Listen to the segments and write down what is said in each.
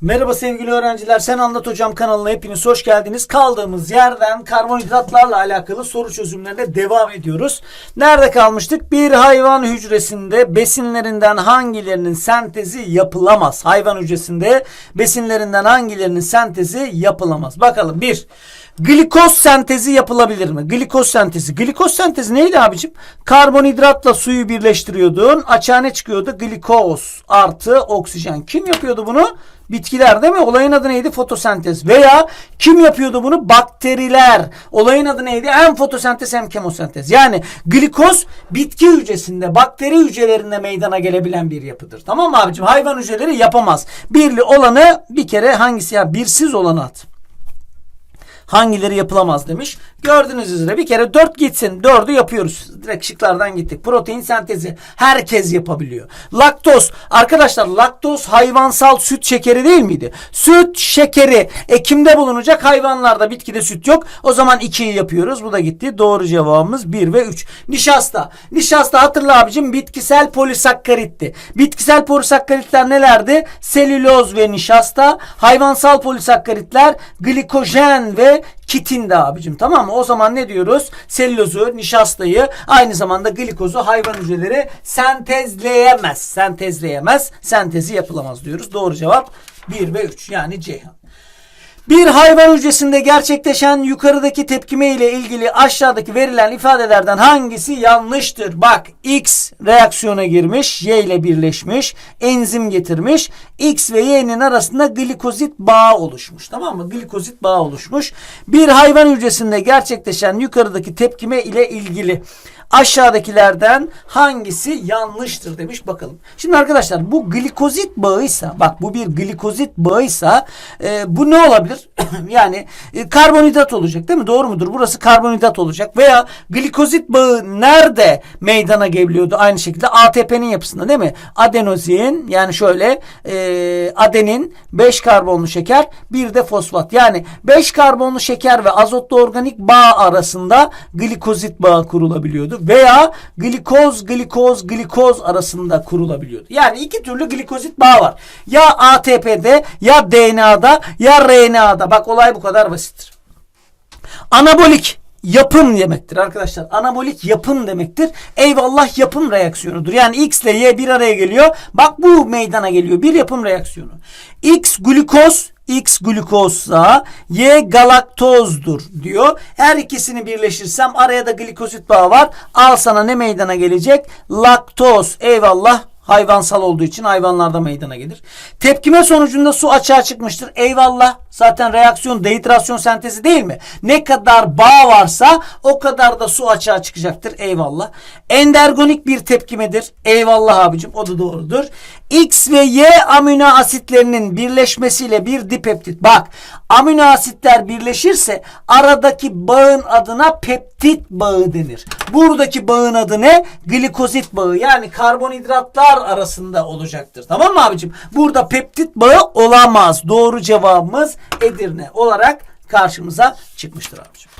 Merhaba sevgili öğrenciler. Sen Anlat Hocam kanalına hepiniz hoş geldiniz. Kaldığımız yerden karbonhidratlarla alakalı soru çözümlerine devam ediyoruz. Nerede kalmıştık? Bir hayvan hücresinde besinlerinden hangilerinin sentezi yapılamaz? Hayvan hücresinde besinlerinden hangilerinin sentezi yapılamaz? Bakalım. Bir, glikoz sentezi yapılabilir mi? Glikoz sentezi. Glikoz sentezi neydi abicim? Karbonhidratla suyu birleştiriyordun. Açığa ne çıkıyordu? Glikoz artı oksijen. Kim yapıyordu bunu? Bitkiler değil mi? Olayın adı neydi? Fotosentez. Veya kim yapıyordu bunu? Bakteriler. Olayın adı neydi? Hem fotosentez hem kemosentez. Yani glikoz bitki hücresinde, bakteri hücrelerinde meydana gelebilen bir yapıdır. Tamam mı abicim? Hayvan hücreleri yapamaz. Birli olanı bir kere hangisi ya? Birsiz olanı at. Hangileri yapılamaz demiş. Gördüğünüz üzere bir kere 4 gitsin. 4'ü yapıyoruz. Direkt şıklardan gittik. Protein sentezi herkes yapabiliyor. Laktoz. Arkadaşlar laktoz hayvansal süt şekeri değil miydi? Süt şekeri ekimde bulunacak hayvanlarda bitkide süt yok. O zaman 2'yi yapıyoruz. Bu da gitti. Doğru cevabımız 1 ve 3. Nişasta. Nişasta hatırla abicim bitkisel polisakkaritti. Bitkisel polisakkaritler nelerdi? Selüloz ve nişasta. Hayvansal polisakkaritler glikojen ve kitindi abicim tamam mı? O zaman ne diyoruz? Selülozu, nişastayı aynı zamanda glikozu hayvan hücreleri sentezleyemez. Sentezleyemez. Sentezi yapılamaz diyoruz. Doğru cevap 1 ve 3 yani Ceyhan. Bir hayvan hücresinde gerçekleşen yukarıdaki tepkime ile ilgili aşağıdaki verilen ifadelerden hangisi yanlıştır? Bak X reaksiyona girmiş, Y ile birleşmiş, enzim getirmiş. X ve Y'nin arasında glikozit bağı oluşmuş. Tamam mı? Glikozit bağı oluşmuş. Bir hayvan hücresinde gerçekleşen yukarıdaki tepkime ile ilgili aşağıdakilerden hangisi yanlıştır demiş bakalım. Şimdi arkadaşlar bu glikozit bağıysa bak bu bir glikozit bağıysa e, bu ne olabilir? yani e, karbonhidrat olacak değil mi? Doğru mudur? Burası karbonhidrat olacak veya glikozit bağı nerede meydana geliyordu? Aynı şekilde ATP'nin yapısında değil mi? Adenozin yani şöyle e, adenin 5 karbonlu şeker bir de fosfat. Yani 5 karbonlu şeker ve azotlu organik bağ arasında glikozit bağı kurulabiliyordu veya glikoz glikoz glikoz arasında kurulabiliyordu. Yani iki türlü glikozit bağı var. Ya ATP'de ya DNA'da ya RNA'da. Bak olay bu kadar basittir. Anabolik yapım demektir arkadaşlar. Anabolik yapım demektir. Eyvallah yapım reaksiyonudur. Yani X ile Y bir araya geliyor. Bak bu meydana geliyor. Bir yapım reaksiyonu. X glukoz X glukozsa Y galaktozdur diyor. Her ikisini birleştirsem araya da glikozit bağı var. Al sana ne meydana gelecek? Laktoz. Eyvallah hayvansal olduğu için hayvanlarda meydana gelir. Tepkime sonucunda su açığa çıkmıştır. Eyvallah. Zaten reaksiyon dehidrasyon sentezi değil mi? Ne kadar bağ varsa o kadar da su açığa çıkacaktır. Eyvallah. Endergonik bir tepkimedir. Eyvallah abicim o da doğrudur. X ve Y amino asitlerinin birleşmesiyle bir dipeptit. Bak amino asitler birleşirse aradaki bağın adına peptit bağı denir. Buradaki bağın adı ne? Glikozit bağı yani karbonhidratlar arasında olacaktır. Tamam mı abicim? Burada peptit bağı olamaz. Doğru cevabımız Edirne olarak karşımıza çıkmıştır abicim.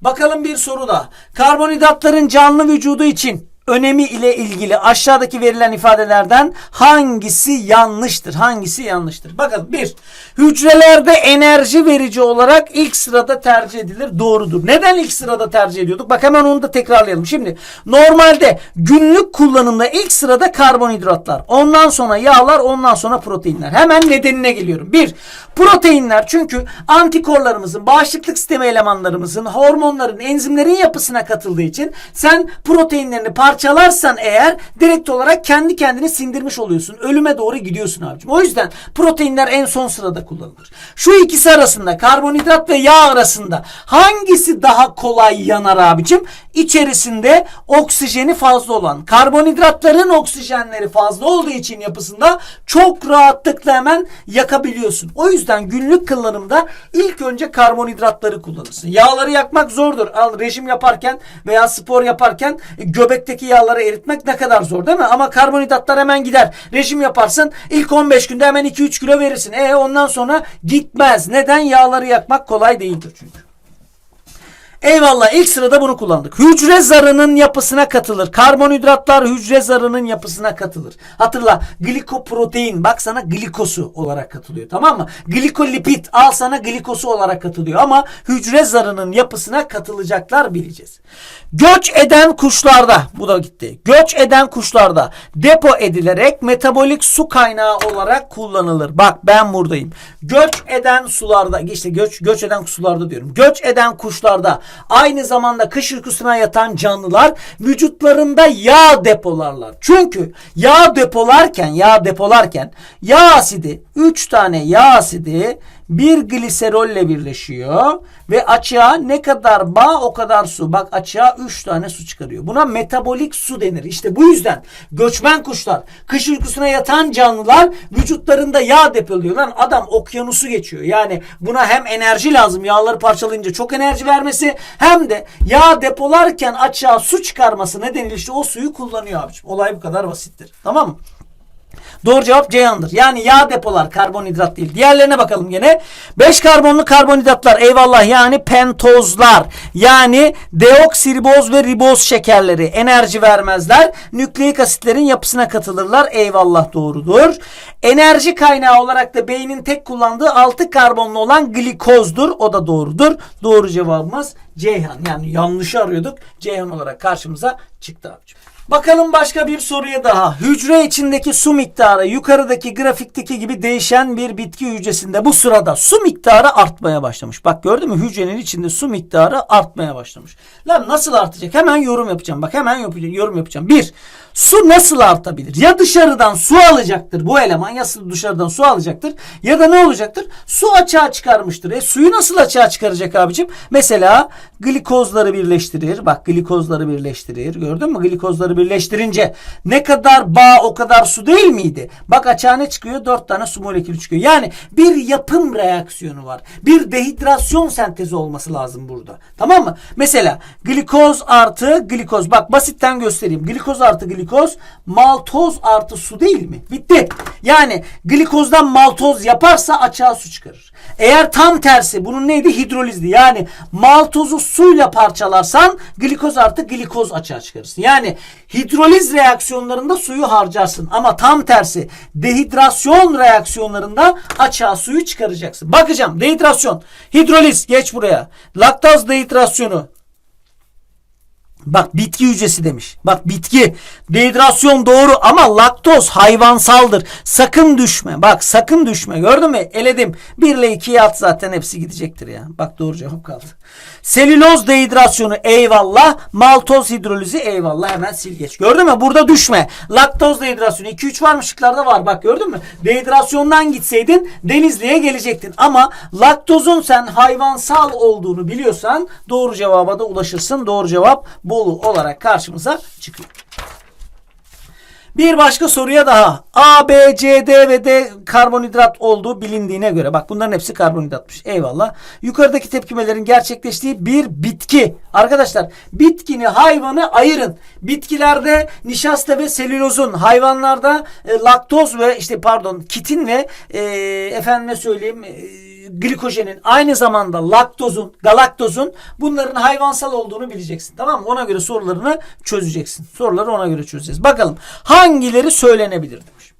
Bakalım bir soru da. Karbonhidratların canlı vücudu için önemi ile ilgili aşağıdaki verilen ifadelerden hangisi yanlıştır? Hangisi yanlıştır? Bakalım bir, hücrelerde enerji verici olarak ilk sırada tercih edilir. Doğrudur. Neden ilk sırada tercih ediyorduk? Bak hemen onu da tekrarlayalım. Şimdi normalde günlük kullanımda ilk sırada karbonhidratlar. Ondan sonra yağlar, ondan sonra proteinler. Hemen nedenine geliyorum. Bir, proteinler çünkü antikorlarımızın, bağışıklık sistemi elemanlarımızın, hormonların, enzimlerin yapısına katıldığı için sen proteinlerini parçalarsan eğer direkt olarak kendi kendini sindirmiş oluyorsun. Ölüme doğru gidiyorsun abicim. O yüzden proteinler en son sırada kullanılır. Şu ikisi arasında karbonhidrat ve yağ arasında hangisi daha kolay yanar abicim? İçerisinde oksijeni fazla olan. Karbonhidratların oksijenleri fazla olduğu için yapısında çok rahatlıkla hemen yakabiliyorsun. O yüzden günlük kullanımda ilk önce karbonhidratları kullanırsın. Yağları yakmak zordur. Al rejim yaparken veya spor yaparken e, göbekteki yağları eritmek ne kadar zor değil mi? Ama karbonhidratlar hemen gider. Rejim yaparsın ilk 15 günde hemen 2-3 kilo verirsin. E ondan sonra gitmez. Neden? Yağları yakmak kolay değildir çünkü. Eyvallah ilk sırada bunu kullandık. Hücre zarının yapısına katılır. Karbonhidratlar hücre zarının yapısına katılır. Hatırla glikoprotein bak sana glikosu olarak katılıyor tamam mı? Glikolipid al sana glikosu olarak katılıyor ama hücre zarının yapısına katılacaklar bileceğiz. Göç eden kuşlarda bu da gitti. Göç eden kuşlarda depo edilerek metabolik su kaynağı olarak kullanılır. Bak ben buradayım. Göç eden sularda işte göç göç eden sularda diyorum. Göç eden kuşlarda aynı zamanda kış uykusuna yatan canlılar vücutlarında yağ depolarlar. Çünkü yağ depolarken yağ depolarken yağ asidi 3 tane yağ asidi bir gliserolle birleşiyor ve açığa ne kadar bağ o kadar su. Bak açığa 3 tane su çıkarıyor. Buna metabolik su denir. İşte bu yüzden göçmen kuşlar, kış uykusuna yatan canlılar vücutlarında yağ depoluyor. Lan adam okyanusu geçiyor. Yani buna hem enerji lazım yağları parçalayınca çok enerji vermesi hem de yağ depolarken açığa su çıkarması nedeniyle işte o suyu kullanıyor abiciğim. Olay bu kadar basittir. Tamam mı? Doğru cevap Ceyhan'dır. Yani yağ depolar karbonhidrat değil. Diğerlerine bakalım gene. 5 karbonlu karbonhidratlar eyvallah yani pentozlar. Yani deoksiriboz ve riboz şekerleri enerji vermezler. Nükleik asitlerin yapısına katılırlar. Eyvallah doğrudur. Enerji kaynağı olarak da beynin tek kullandığı 6 karbonlu olan glikozdur. O da doğrudur. Doğru cevabımız Ceyhan. Yani yanlışı arıyorduk. Ceyhan olarak karşımıza çıktı abicim. Bakalım başka bir soruya daha. Hücre içindeki su miktarı yukarıdaki grafikteki gibi değişen bir bitki hücresinde bu sırada su miktarı artmaya başlamış. Bak gördün mü hücrenin içinde su miktarı artmaya başlamış. Lan nasıl artacak? Hemen yorum yapacağım. Bak hemen yorum yapacağım. Bir, su nasıl artabilir? Ya dışarıdan su alacaktır bu eleman ya dışarıdan su alacaktır ya da ne olacaktır? Su açığa çıkarmıştır. E suyu nasıl açığa çıkaracak abicim? Mesela glikozları birleştirir. Bak glikozları birleştirir. Gördün mü? Glikozları birleştirince ne kadar bağ o kadar su değil miydi? Bak açığa ne çıkıyor? Dört tane su molekülü çıkıyor. Yani bir yapım reaksiyonu var. Bir dehidrasyon sentezi olması lazım burada. Tamam mı? Mesela glikoz artı glikoz. Bak basitten göstereyim. Glikoz artı glikoz maltoz artı su değil mi? Bitti. Yani glikozdan maltoz yaparsa açığa su çıkarır. Eğer tam tersi bunun neydi? Hidrolizdi. Yani maltozu suyla parçalarsan glikoz artı glikoz açığa çıkarırsın. Yani hidroliz reaksiyonlarında suyu harcarsın. Ama tam tersi dehidrasyon reaksiyonlarında açığa suyu çıkaracaksın. Bakacağım dehidrasyon. Hidroliz geç buraya. Laktaz dehidrasyonu. Bak bitki hücresi demiş. Bak bitki. Dehidrasyon doğru ama laktoz hayvansaldır. Sakın düşme. Bak sakın düşme. Gördün mü? Eledim. 1 ile 2'ye at zaten hepsi gidecektir ya. Bak doğru cevap kaldı. Selüloz dehidrasyonu eyvallah. Maltoz hidrolizi eyvallah. Hemen sil geç. Gördün mü? Burada düşme. Laktoz dehidrasyonu 2-3 var mı? Şıklarda var. Bak gördün mü? Dehidrasyondan gitseydin Denizli'ye gelecektin. Ama laktozun sen hayvansal olduğunu biliyorsan doğru cevaba da ulaşırsın. Doğru cevap Bolu olarak karşımıza çıkıyor. Bir başka soruya daha. A, B, C, D ve D karbonhidrat olduğu bilindiğine göre. Bak bunların hepsi karbonhidratmış. Eyvallah. Yukarıdaki tepkimelerin gerçekleştiği bir bitki. Arkadaşlar bitkini hayvanı ayırın. Bitkilerde nişasta ve selülozun, hayvanlarda e, laktoz ve işte pardon kitin ve e, efendime söyleyeyim e, glikojenin aynı zamanda laktozun, galaktozun bunların hayvansal olduğunu bileceksin. Tamam mı? Ona göre sorularını çözeceksin. Soruları ona göre çözeceğiz. Bakalım hangileri söylenebilir demiş.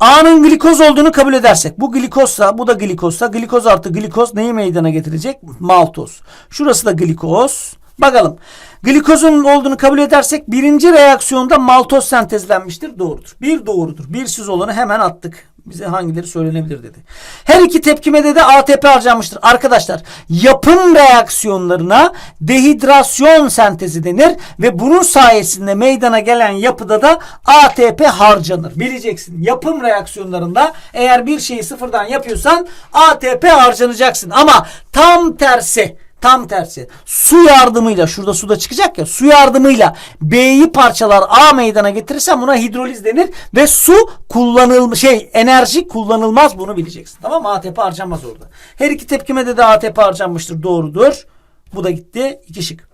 A'nın glikoz olduğunu kabul edersek bu glikozsa bu da glikozsa glikoz artı glikoz neyi meydana getirecek? Maltoz. Şurası da glikoz. Bakalım. Glikozun olduğunu kabul edersek birinci reaksiyonda maltoz sentezlenmiştir. Doğrudur. Bir doğrudur. Bir siz olanı hemen attık. Bize hangileri söylenebilir dedi. Her iki tepkimede de ATP harcanmıştır. Arkadaşlar yapım reaksiyonlarına dehidrasyon sentezi denir ve bunun sayesinde meydana gelen yapıda da ATP harcanır. Bileceksin. Yapım reaksiyonlarında eğer bir şeyi sıfırdan yapıyorsan ATP harcanacaksın. Ama tam tersi Tam tersi. Su yardımıyla şurada suda çıkacak ya su yardımıyla B'yi parçalar A meydana getirirsen buna hidroliz denir ve su kullanılmış şey enerji kullanılmaz bunu bileceksin. Tamam mı? ATP harcanmaz orada. Her iki tepkimede de ATP harcanmıştır. Doğrudur. Bu da gitti. İki şık.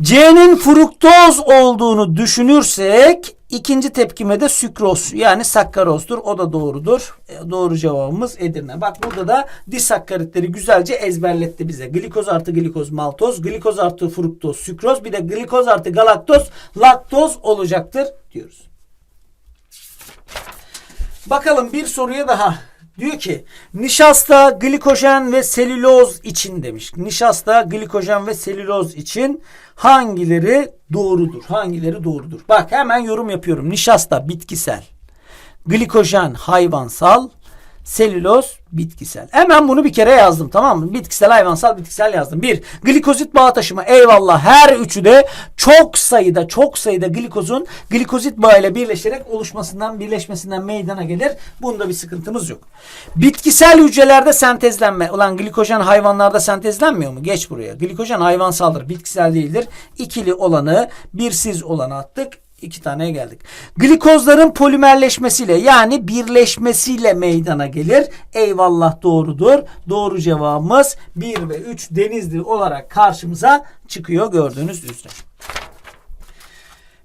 C'nin fruktoz olduğunu düşünürsek İkinci tepkime de sükroz yani sakkarozdur. O da doğrudur. E, doğru cevabımız Edirne. Bak burada da disakkaritleri güzelce ezberletti bize. Glikoz artı glikoz maltoz, glikoz artı fruktoz sükroz, bir de glikoz artı galaktoz laktoz olacaktır diyoruz. Bakalım bir soruya daha. Diyor ki nişasta, glikojen ve selüloz için demiş. Nişasta, glikojen ve selüloz için hangileri doğrudur? Hangileri doğrudur? Bak hemen yorum yapıyorum. Nişasta bitkisel, glikojen hayvansal, selüloz bitkisel. Hemen bunu bir kere yazdım tamam mı? Bitkisel, hayvansal, bitkisel yazdım. Bir, glikozit bağ taşıma. Eyvallah. Her üçü de çok sayıda, çok sayıda glikozun glikozit bağı ile birleşerek oluşmasından, birleşmesinden meydana gelir. Bunda bir sıkıntımız yok. Bitkisel hücrelerde sentezlenme. Ulan glikojen hayvanlarda sentezlenmiyor mu? Geç buraya. Glikojen hayvansaldır, bitkisel değildir. İkili olanı, birsiz olanı attık. İki taneye geldik. Glikozların polimerleşmesiyle yani birleşmesiyle meydana gelir. Eyvallah doğrudur. Doğru cevabımız 1 ve 3 denizli olarak karşımıza çıkıyor gördüğünüz üzere.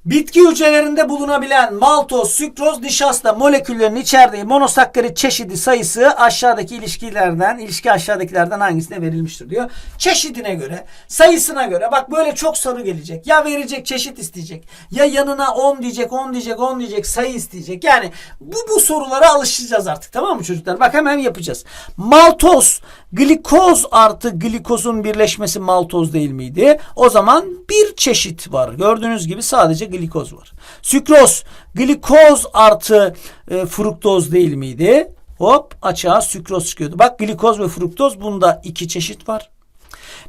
Bitki hücrelerinde bulunabilen maltoz, sükroz, nişasta moleküllerinin içerdiği monosakkarit çeşidi sayısı aşağıdaki ilişkilerden, ilişki aşağıdakilerden hangisine verilmiştir diyor. Çeşidine göre, sayısına göre bak böyle çok soru gelecek. Ya verecek çeşit isteyecek. Ya yanına 10 diyecek, 10 diyecek, 10 diyecek, sayı isteyecek. Yani bu bu sorulara alışacağız artık tamam mı çocuklar? Bak hemen yapacağız. Maltoz, glikoz artı glikozun birleşmesi maltoz değil miydi? O zaman bir çeşit var. Gördüğünüz gibi sadece glikoz var. Sükroz, glikoz artı e, fruktoz değil miydi? Hop açığa sükroz çıkıyordu. Bak glikoz ve fruktoz bunda iki çeşit var.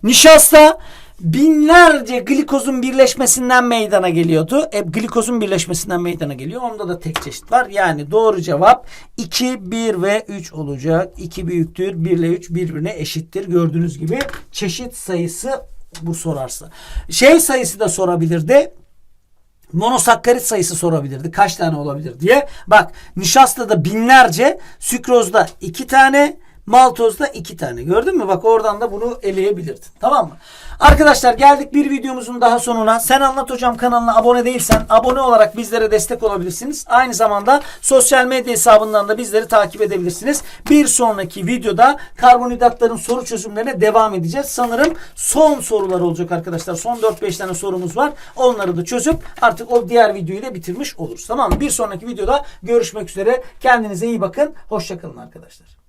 Nişasta binlerce glikozun birleşmesinden meydana geliyordu. E, glikozun birleşmesinden meydana geliyor. Onda da tek çeşit var. Yani doğru cevap 2, 1 ve 3 olacak. 2 büyüktür. 1 ile 3 birbirine eşittir. Gördüğünüz gibi çeşit sayısı bu sorarsa. Şey sayısı da sorabilirdi monosakkarit sayısı sorabilirdi. Kaç tane olabilir diye. Bak nişastada binlerce, sükrozda iki tane, maltozda iki tane. Gördün mü? Bak oradan da bunu eleyebilirdin. Tamam mı? Arkadaşlar geldik bir videomuzun daha sonuna. Sen Anlat Hocam kanalına abone değilsen abone olarak bizlere destek olabilirsiniz. Aynı zamanda sosyal medya hesabından da bizleri takip edebilirsiniz. Bir sonraki videoda karbonhidratların soru çözümlerine devam edeceğiz. Sanırım son sorular olacak arkadaşlar. Son 4-5 tane sorumuz var. Onları da çözüp artık o diğer videoyu da bitirmiş oluruz. Tamam mı? Bir sonraki videoda görüşmek üzere. Kendinize iyi bakın. Hoşçakalın arkadaşlar.